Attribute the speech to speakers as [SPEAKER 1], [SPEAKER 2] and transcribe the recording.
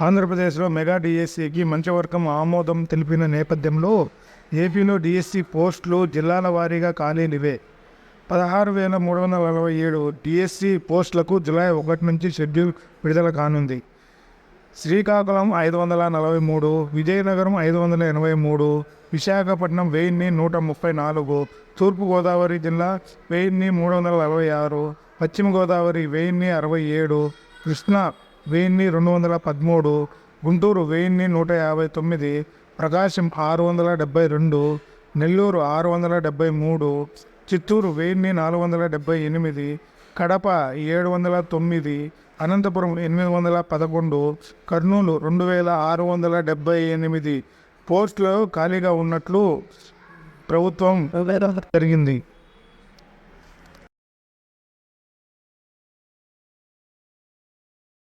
[SPEAKER 1] ఆంధ్రప్రదేశ్లో మెగా డిఎస్సికి మంచవర్గం ఆమోదం తెలిపిన నేపథ్యంలో ఏపీలో డిఎస్సి పోస్టులు జిల్లాల వారీగా ఖాళీలివే పదహారు వేల మూడు వందల నలభై ఏడు డిఎస్సి పోస్టులకు జులై ఒకటి నుంచి షెడ్యూల్ విడుదల కానుంది. శ్రీకాకుళం ఐదు వందల నలభై మూడు విజయనగరం ఐదు వందల ఎనభై మూడు విశాఖపట్నం వెయ్యిన్ని నూట ముప్పై నాలుగు తూర్పుగోదావరి జిల్లా వెయ్యిన్ని మూడు వందల నలభై ఆరు పశ్చిమ గోదావరి వెయ్యిన్ని అరవై ఏడు కృష్ణా వెయ్యిన్ని రెండు వందల పదమూడు గుంటూరు వెయ్యిన్ని నూట యాభై తొమ్మిది ప్రకాశం ఆరు వందల డెబ్బై రెండు నెల్లూరు ఆరు వందల డెబ్బై మూడు చిత్తూరు వెయ్యిన్ని నాలుగు వందల డెబ్బై ఎనిమిది కడప ఏడు వందల తొమ్మిది అనంతపురం ఎనిమిది వందల పదకొండు కర్నూలు రెండు వేల ఆరు వందల డెబ్బై ఎనిమిది. పోస్టులు ఖాళీగా ఉన్నట్లు ప్రభుత్వం జరిగింది.